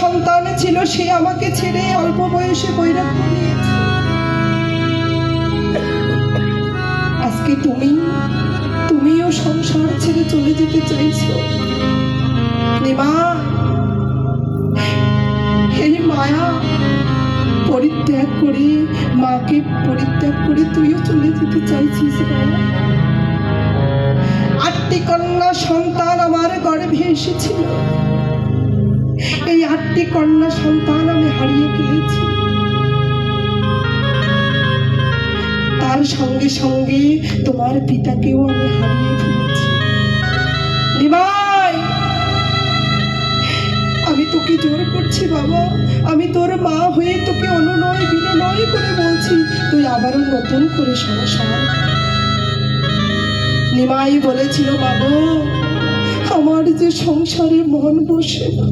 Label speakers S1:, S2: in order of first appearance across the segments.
S1: সন্তান ছিল, সে আমাকে ছেড়ে অল্প বয়সে বৈরাগ্য নিয়েছে। আজকে তুমি, তুমিও সংসার ছেড়ে চলে যেতে চাইছো। এই মায়া, পরিত্যাগ করে, মাকে পরিত্যাগ করে তুইও চলে যেতে চাইছিস আটটি কন্যা সন্তান আমার গর্ভে এসেছিল। এই আটটি কন্যা সন্তান আমি হারিয়ে ফেলেছি। তার সঙ্গে সঙ্গে তোমার পিতাকেও আমি হারিয়ে ফেলেছি। নিমাই, আমি তোকে জোর করছি বাবা। আমি তোর মা হয়ে তোকে অনুনয় বিনয় করে বলছি, তুই আবারও নতুন করে সংসার। নিমাই বলেছিল, বাবু আমার যে সংসারে মন বসে না।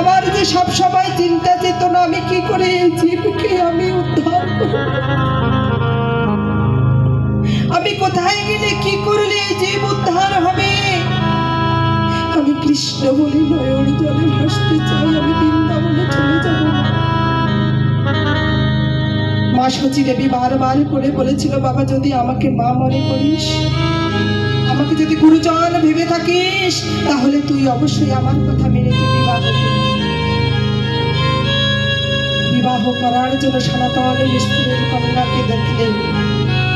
S1: আমার যে সব সময় চিন্তা চেতনা, আমি কি করে এই জীবকে আমি উদ্ধার আমি কোথায় গেলে কি করলে এই জীব উদ্ধার হবে? আমি কৃষ্ণ বলে নয়ন জলে ভাসতে চাই, আমি বৃন্দাবনে চলে যাব। মা সচি দেবী বারবার করে বলেছিল, বাবা, যদি আমাকে মা মনে করিস আমাকে যদি গুরুজন ভেবে থাকিস, তাহলে তুই অবশ্যই আমার কথা মেনে বিবাহ বিবাহ করার জন্য সনাতন স্ত্রীর কন্যাকে দেখলেন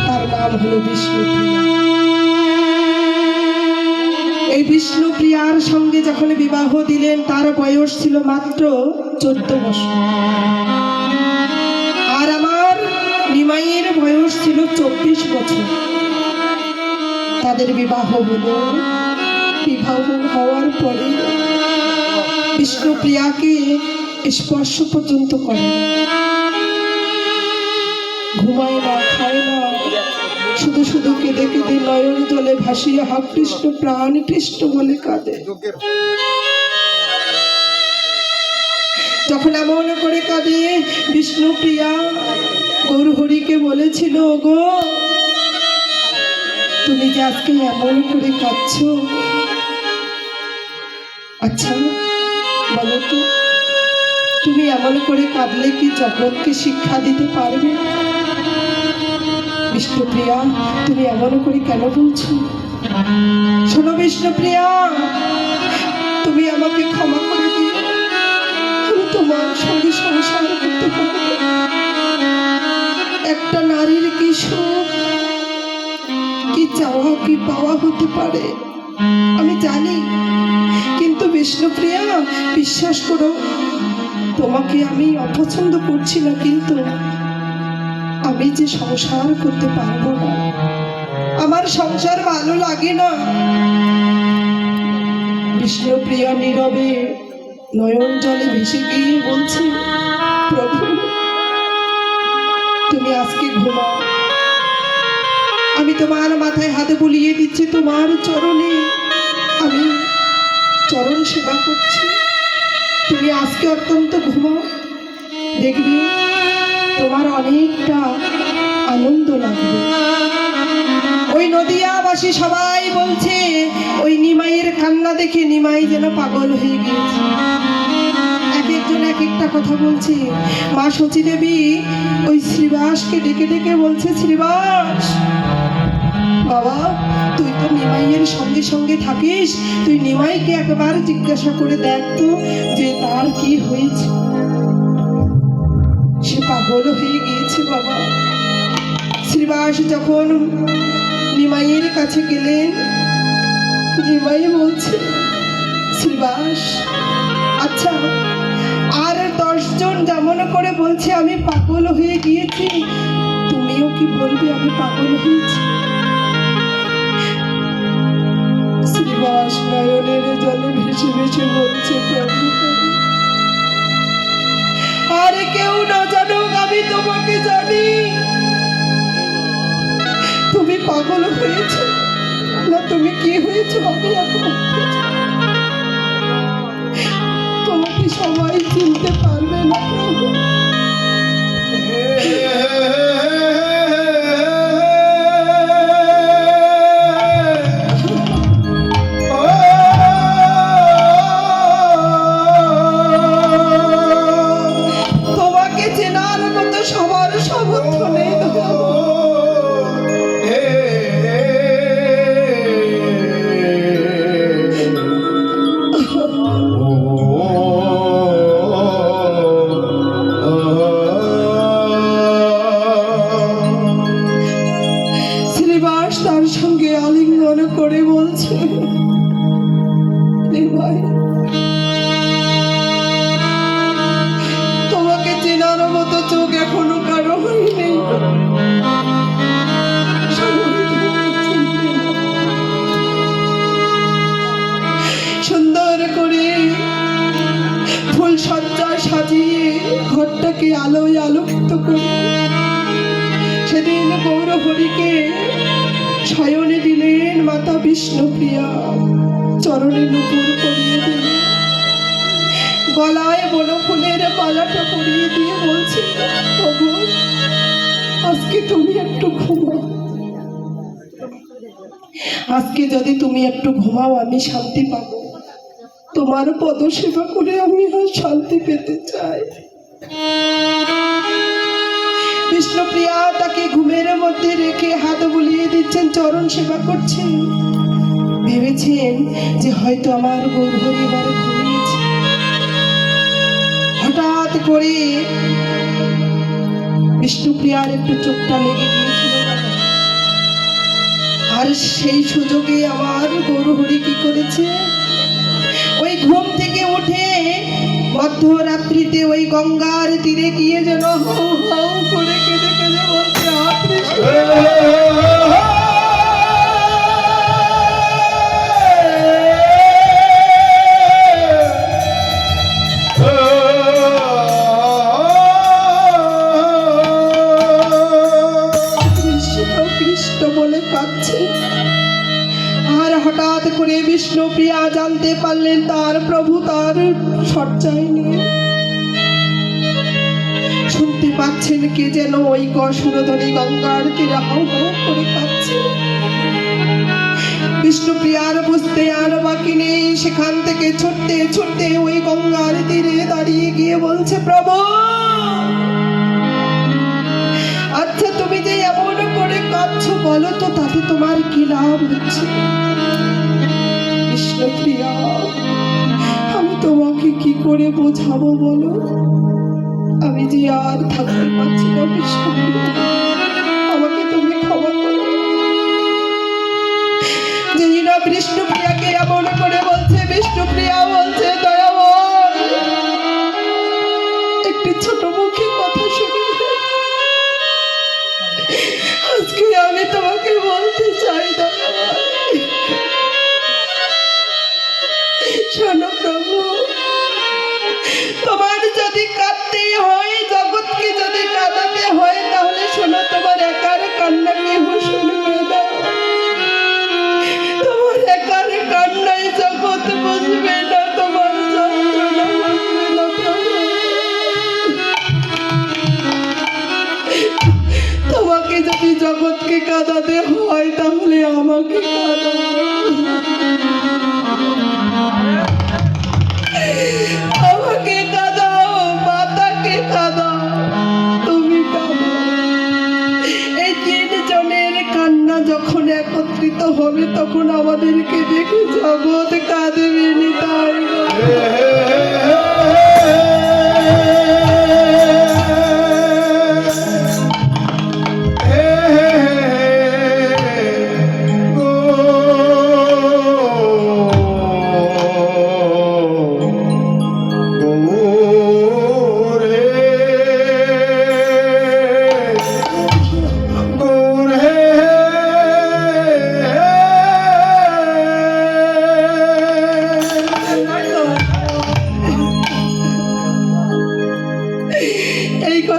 S1: তার নাম হলো বিষ্ণুপ্রিয়া এই বিষ্ণুপ্রিয়ার সঙ্গে যখন বিবাহ দিলেন, তার বয়স ছিল মাত্র চোদ্দ বছর। আর আমার নিমাইয়ের বয়স ছিল চব্বিশ বছর। তাদের বিবাহ হলো। বিবাহ হওয়ার পরে বিষ্ণুপ্রিয়াকে স্পর্শ পর্যন্ত করে। ঘুমায় না, খায় না। শুধু শুধু কেঁদে কেঁদে নয়ন জলে ভাসিয়ে হা কৃষ্ণ প্রাণ কৃষ্ণ বলে কাঁদে। যখন এমন করে কাঁদে, বিষ্ণুপ্রিয়া গৌরহরিকে বলেছিল গো তুমি যে আজকে এমন করে কাঁদছ? আচ্ছা বলো তো, তুমি এমন করে কাঁদলে কি জগৎকে শিক্ষা দিতে পারবে? বিষ্ণুপ্রিয়া, তুমি এমন করে কেন বলছো? শোনো বিষ্ণুপ্রিয়া, তুমি আমাকে ক্ষমা করে দিও। আমি তোমার সঙ্গে সংসার করতে পারব একটা নারীর কি সুখ? চাওয়া কি পাওয়া হতে পারে? আমি জানি। কিন্তু বিষ্ণুপ্রিয়া, বিশ্বাস করো, তোমাকে আমি অপছন্দ করছি না, কিন্তু আমি যে সংসার করতে পারব না, আমার সংসার ভালো লাগে না। বিষ্ণুপ্রিয়া নীরবে নয়ন জলে ভেসে গিয়ে বলছে, প্রভু, তুমি আজকে ঘুমাও। আমি তোমার মাথায় হাতে বুলিয়ে দিচ্ছি তোমার চরণে। আমি চরণ সেবা করছি। তুমি আজকে অত্যন্ত ঘুমাও দেখবি তোমার অনেকটা আনন্দ লাগবে। ওই নদিয়াবাসী সবাই বলছে, ওই নিমাইয়ের কান্না দেখে নিমাই যেন পাগল হয়ে গিয়েছে। একজন এক একটা কথা বলছে। মা সচী দেবী ওই শ্রীবাসকে ডেকে ডেকে বলছে, শ্রীবাস, বাবা, তুই তো নিমাইয়ের সঙ্গে সঙ্গে থাকিস। তুই নিমাইকে একবার জিজ্ঞাসা করে দেখ তো যে তার কি হয়েছে। সে পাগল হয়ে গিয়েছে, বাবা। শ্রীবাস যখন নিমাইয়ের কাছে গেলেন, নিমাই বলছে, শ্রীবাস আচ্ছা দশজন যেমন করে বলছে, আমি পাগল হয়ে গিয়েছি। তুমিও কি বলবে, আমি পাগল হয়েছি? জলে ভেসে ভেসে বলছে আর কেউ না জানুক, আমি তোমাকে জানি। তুমি পাগল হয়েছো। না, তুমি কি হয়েছো, আমি এখন তোমাকে সবাই চিনতে পারবে করে বলছি তোমাকে চেনার মতো চোখ এখনও কারও হয়নি। সুন্দর করে ফুল সজ্জা সাজিয়ে ঘরটাকে আলোয় আলোকিত করে সেদিন গৌরহরিকে শয়নে দিলেন মাতা বিষ্ণুপ্রিয়া চরণে নুপুর পরিয়ে দিলেন। গলায় বনফুলের মালাটা পরিয়ে দিয়ে বলছে, প্রভু, আজকে তুমি একটু ঘুমাও। আজকে যদি তুমি একটু ঘুমাও, আমি শান্তি পাবো। তোমার পদ সেবা করে আমি শান্তি পেতে চাই। বিষ্ণুপ্রিয়া তাকে ঘুমের মধ্যে রেখে হাত বুলিয়ে দিচ্ছেন, চরণ সেবা করছেন। ভেবেছেন যে হয়তো আমার গৌরহরি এবার হঠাৎ করে বিষ্ণুপ্রিয়ার একটু চোখটা লেগে গিয়েছিল আর সেই সুযোগে আমার গৌরহরি কি করেছে? ওই ঘুম থেকে উঠে মধ্যরাত্রিতে ওই গঙ্গার তীরে গিয়ে যেন হাউ হাউ করে কেঁদে কেঁদে বলছে করে বিষ্ণুপ্রিয়া জানতে পারলেন তার প্রভু তার সজ্জায় নিয়ে শুনতে পাচ্ছেন কে যেন ওই কসুরধ্বনি গঙ্গার তীরে হাউ করে কাঁদছে। বিষ্ণুপ্রিয়ার বুঝতে আর বাকি নেই, সেখান থেকে ছুটতে ছুটতে ওই গঙ্গার তীরে দাঁড়িয়ে গিয়ে বলছে, প্রভু! আচ্ছা তুমি যে এমন করে কাঁদছো বলো তো, তাতে তোমার কি লাভ হচ্ছে? করে বোঝাবো বলো? আমি যে আর থাকতে পারছি না আমাকে তুমি ক্ষমা করো। যেই না বিষ্ণুপ্রিয়াকে এমন করে বলছে, বিষ্ণুপ্রিয়া বলছে ছোট মুখে কথা শুনে আজকে আমি তোমাকে জগৎকে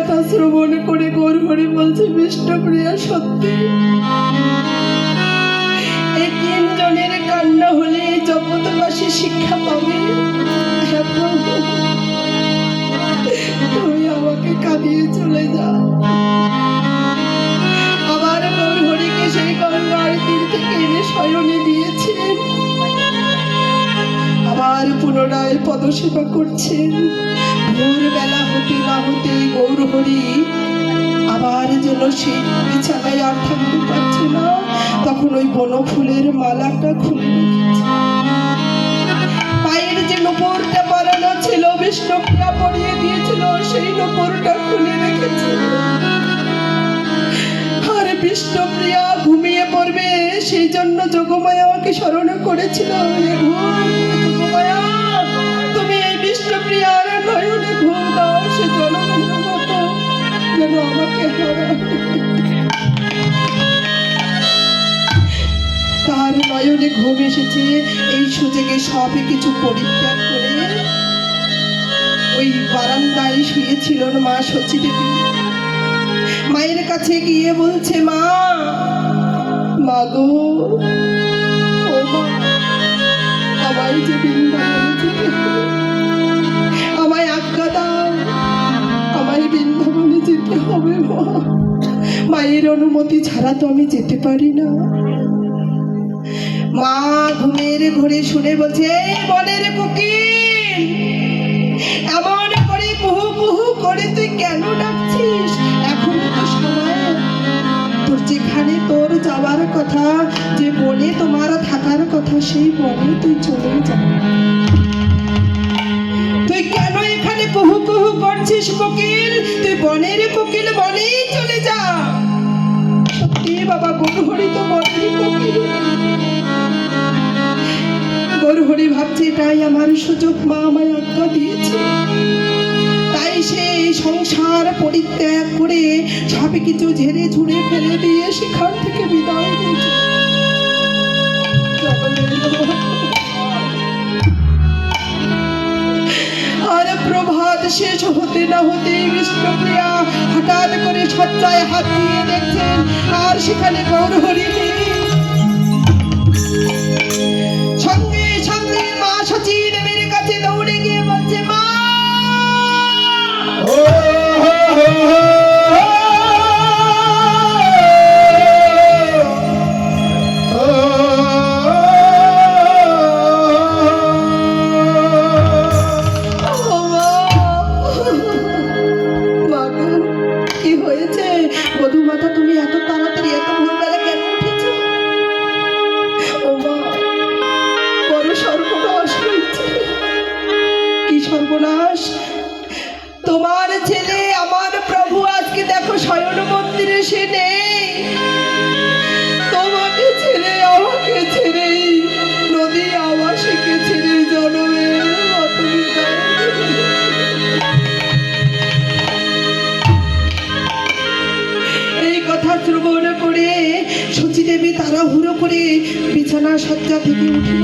S1: কথা শ্রবণ করে গোর গৌরহরি বলছে বিষ্ণুপ্রিয়া সত্যি। এই তিনজনের কান্না হলে জগৎবাসী শিক্ষা পাবে। হ্যাঁ তুমি আমাকে কাঁদিয়ে চলে যাও। আবার গৌরহরিকে সেই গঙ্গার তীর থেকে এনে শয়নে আবার পুনরায় পদসেবা করছেন। ভোরবেলা হতে না হতে গৌরহরি আবার যেন সেই বিছানায় আর থাকতে পারছে না। তখন ওই বনফুলের মালাটা খুলে পায়ের যে নুপুরটা পরানো ছিল, বিষ্ণুপ্রিয়া পরিয়ে দিয়েছিল, সেই নুপুরটা খুলে রেখেছে। আর বিষ্ণুপ্রিয়া ঘুমিয়ে পড়বে, সেই জন্য যোগমায়া আমাকে স্মরণ করেছিল। আমাকে তার নয়নে ঘুম এসেছে। এই সুযোগে সবই কিছু পরিত্যাগ করে ওই বারান্দায় শুয়েছিল মা সচিদেবী। মায়ের কাছে গিয়ে বলছে, মা যেতে হবে মা মায়ের অনুমতি ছাড়া তো আমি যেতে পারি না। মা ঘুমের ঘরে শুনে বলছে বনের এমন করে কুহু কুহু করে তুই কেন ডাকছিস? এখন তো সময় তোর যেখানে তোর যাওয়ার কথা, যে বনে তোমার থাকার কথা, সেই বনে তুই চলে যা। তুই কেন কুহু কুহু করছিস কোকিল, তুই বনের কোকিল বনেই চলে যা। সত্যি বাবা, গরুহরি তো বনের কোকিল। ভাবছে, এটাই আমার সুযোগ, মা আমায় আজ্ঞা দিয়েছে। তাই সে সংসার পরিত্যাগ করে সব কিছু ঝেড়ে ঝুড়ে ফেলে দিয়ে সেখান থেকে বিদায় নিয়েছে। আর প্রভাত শেষ হতে না হতে বিষ্ণুপ্রিয়া হঠাৎ করে সজ্জায় হাত দিয়ে দেখছেন, আর সেখানে গৌরহরি তাড়াহুড়ো করে বিছানা সজ্জা থেকে উঠে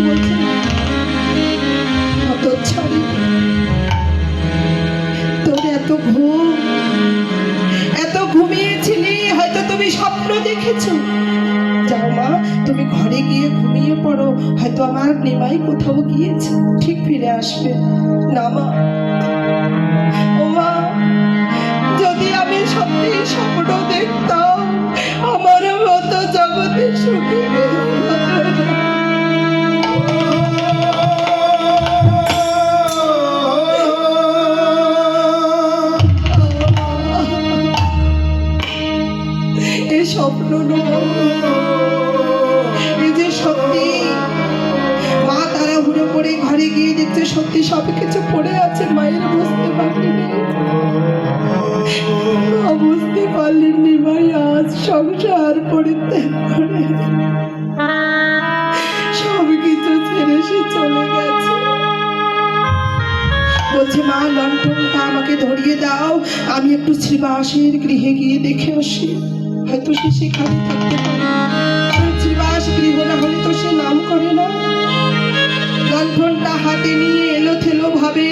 S1: তোর এত ঘুম। এত ঘুমিয়েছিলি, হয়তো তুমি স্বপ্ন যাও মা, তুমি ঘরে গিয়ে ঘুমিয়ে পড়ো। হয়তো আমার নিমাই কোথাও গিয়েছে, ঠিক ফিরে আসবে। না মা। ও মা, যদি আমি সত্যি স্বপ্ন দেখতাম you. একটু শ্রীবাসের গৃহে গিয়ে দেখে আসি, হয়তো সে সেখানে থাকতে পারে। শ্রীবাস গৃহ না হলে তো সে নাম করে না লণ্ঠনটা হাতে নিয়ে এলো থেলো ভাবে